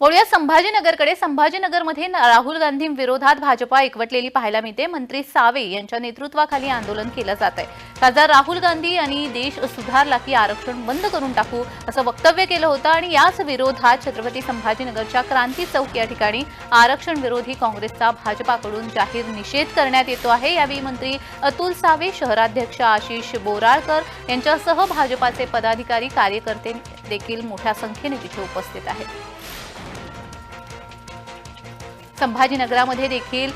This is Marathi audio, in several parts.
वळूया संभाजीनगरकडे. संभाजीनगरमध्ये राहुल गांधी विरोधात भाजपा एकवटलेली पाहायला मिळते. मंत्री सावे यांच्या नेतृत्वाखाली आंदोलन केलं जात आहे खासदार राहुल गांधी यांनी देश सुधारला की आरक्षण बंद करून टाकू असं वक्तव्य केलं होतं आणि याच विरोधात छत्रपती संभाजीनगरच्या क्रांती चौक या ठिकाणी आरक्षण विरोधी काँग्रेसचा भाजपाकडून जाहीर निषेध करण्यात येतो आहे. यावेळी मंत्री अतुल सावे शहराध्यक्ष आशिष बोराळकर यांच्यासह भाजपाचे पदाधिकारी कार्यकर्ते देखील मोठ्या संख्येने तिथे उपस्थित आहेत. संभाजीनगरामध्ये देखील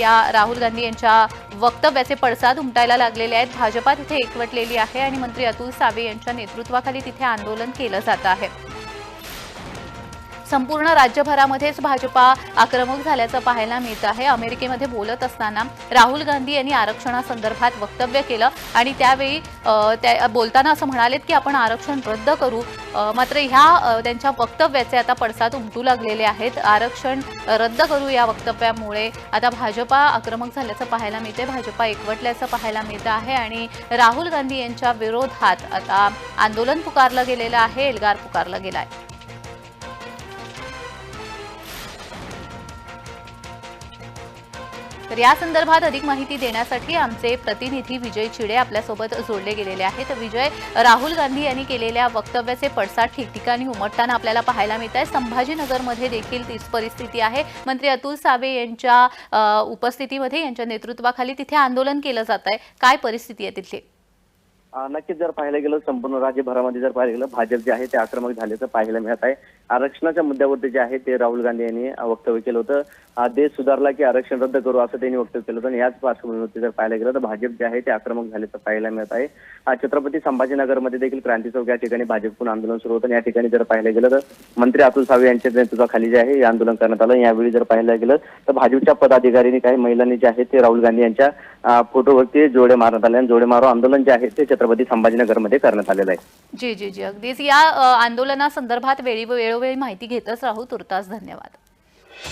या राहुल गांधी यांच्या वक्तव्याचे पडसाद उमटायला लागलेले आहेत. भाजपा तिथे एकवटलेली आहे आणि मंत्री अतुल सावे यांच्या नेतृत्वाखाली तिथे आंदोलन केलं जात आहे. संपूर्ण राज्यभरामध्येच भाजपा आक्रमक झाल्याचं पाहायला मिळत आहे. अमेरिकेमध्ये बोलत असताना राहुल गांधी यांनी आरक्षणासंदर्भात वक्तव्य केलं आणि त्यावेळी त्या बोलताना असं म्हणालेत की आपण आरक्षण रद्द करू. मात्र ह्या त्यांच्या वक्तव्याचे आता पडसाद उमटू लागलेले आहेत. आरक्षण रद्द करू या वक्तव्यामुळे आता भाजपा आक्रमक झाल्याचं पाहायला मिळते भाजपा एकवटल्याचं पाहायला मिळतं आहे आणि राहुल गांधी यांच्या विरोधात आता आंदोलन पुकारलं गेलेलं आहे एल्गार पुकारला गेला आहे तर या संदर्भात अधिक माहिती देण्यासाठी आमचे प्रतिनिधी विजय चिडे आपल्यासोबत जोडले गेलेले आहेत. विजय राहुल गांधी यांनी केलेल्या वक्तव्याचे पडसाद ठिकठिकाणी उमटताना आपल्याला पाहायला मिळत आहे संभाजीनगरमध्ये देखील तीच परिस्थिती आहे. मंत्री अतुल सावे यांच्या उपस्थितीमध्ये यांच्या नेतृत्वाखाली तिथे आंदोलन केलं जात आहे. काय परिस्थिती आहे तिथली? नक्कीच जर पाहायला गेलं संपूर्ण राज्यभरामध्ये जर पाहायला गेलं भाजप जे आहे ते आक्रमक झाल्याचं पाहायला मिळत आहे. आरक्षणाच्या मुद्द्यावरती जे आहे ते राहुल गांधी यांनी वक्तव्य केलं होतं. देश सुधारला की आरक्षण रद्द करू असं त्यांनी वक्तव्य केलं होतं. आणि याच पार्श्वभूमीवरती जर पाहायला गेलं तर भाजप जे आहे ते आक्रमक झाल्याचं पाहायला मिळत आहे. छत्रपती संभाजीनगरमध्ये देखील क्रांती चौक या ठिकाणी भाजपकडून आंदोलन सुरू होतं. आणि या ठिकाणी जर पाहायला गेलं तर मंत्री अतुल सावे यांच्या नेतृत्वाखाली जे आहे हे आंदोलन करण्यात आलं. यावेळी जर पाहायला गेलं तर भाजपच्या पदाधिकाऱ्यांनी काही महिलांनी जे आहे ते राहुल गांधी यांच्या फोटोवरती जोडे मारण्यात आले. आणि जोडे मारो आंदोलन जे आहे ते छत्रपती संभाजीनगरमध्ये करण्यात आलेलं आहे. जी जी जी. अगदीच या आंदोलनासंदर्भात वेळी वेळोवेळी माहिती घेतच राहू. तुर्तास धन्यवाद.